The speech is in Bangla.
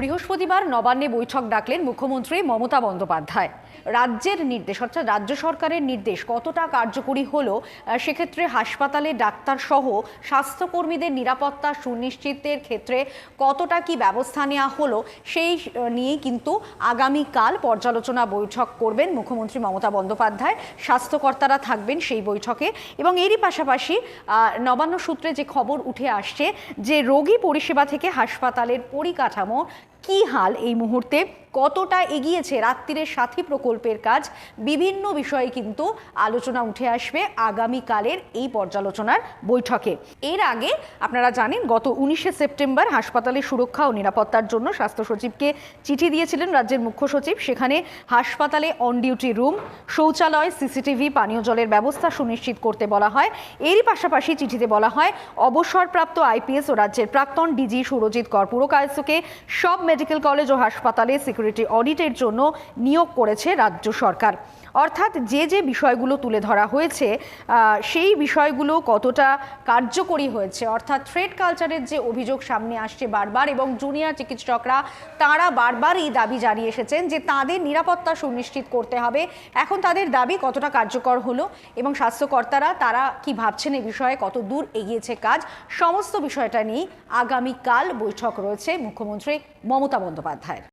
বৃহস্পতিবার নবান্নে বৈঠক ডাকলেন মুখ্যমন্ত্রী মমতা বন্দ্যোপাধ্যায়। রাজ্যের নির্দেশ, অর্থাৎ রাজ্য সরকারের নির্দেশ কতটা কার্যকরী হলো সেক্ষেত্রে হাসপাতালে ডাক্তার সহ স্বাস্থ্যকর্মীদের নিরাপত্তা সুনিশ্চিতের ক্ষেত্রে কতটা কি ব্যবস্থা নেওয়া হলো, সেই নিয়েই কিন্তু আগামীকাল পর্যালোচনা বৈঠক করবেন মুখ্যমন্ত্রী মমতা বন্দ্যোপাধ্যায়। স্বাস্থ্যকর্তারা থাকবেন সেই বৈঠকে এবং এরই পাশাপাশি নবান্ন সূত্রে যে খবর উঠে আসছে যে রোগী পরিষেবা থেকে হাসপাতালের পরিকাঠামো কি হাল এই মুহূর্তে কতটা এগিয়েছে রাত্রিরের সাথী প্রকল্পের কাজ, বিভিন্ন বিষয়ে কিন্তু আলোচনা উঠে আসবে আগামীকালের এই পর্যালোচনার বৈঠকে। এর আগে আপনারা জানেন, গত উনিশে সেপ্টেম্বর হাসপাতালের সুরক্ষা ও নিরাপত্তার জন্য স্বাস্থ্য সচিবকে চিঠি দিয়েছিলেন রাজ্যের মুখ্য সচিব। সেখানে হাসপাতালে অন ডিউটি রুম, শৌচালয়, সিসিটিভি, পানীয় জলের ব্যবস্থা সুনিশ্চিত করতে বলা হয়। এরই পাশাপাশি চিঠিতে বলা হয়, অবসরপ্রাপ্ত আইপিএস ও রাজ্যের প্রাক্তন ডিজি সুরজিৎ কর পুরকায়স্থকে সব মেডিকেল কলেজ ও হাসপাতালে সিকিউরিটি অডিটের জন্য নিয়োগ করেছে রাজ্য সরকার। অর্থাৎ যে যে বিষয়গুলো তুলে ধরা হয়েছে সেই বিষয়গুলো কতটা কার্যকরী হয়েছে, অর্থাৎ থ্রেড কালচারের যে অভিযোগ সামনে আসছে বারবার এবং জুনিয়র চিকিৎসকরা তারা বারবার এই দাবি জানিয়ে এসেছেন যে তাদের নিরাপত্তা সুনিশ্চিত করতে হবে। এখন তাদের দাবি কতটা কার্যকর হলো এবং স্বাস্থ্যকর্তারা তারা কি ভাবছেন এই বিষয়ে, কত দূর এগিয়েছে কাজ, সমস্ত বিষয়টা নিয়ে আগামীকাল বৈঠক রয়েছে মুখ্যমন্ত্রী মমতা বন্দ্যোপাধ্যায়ের।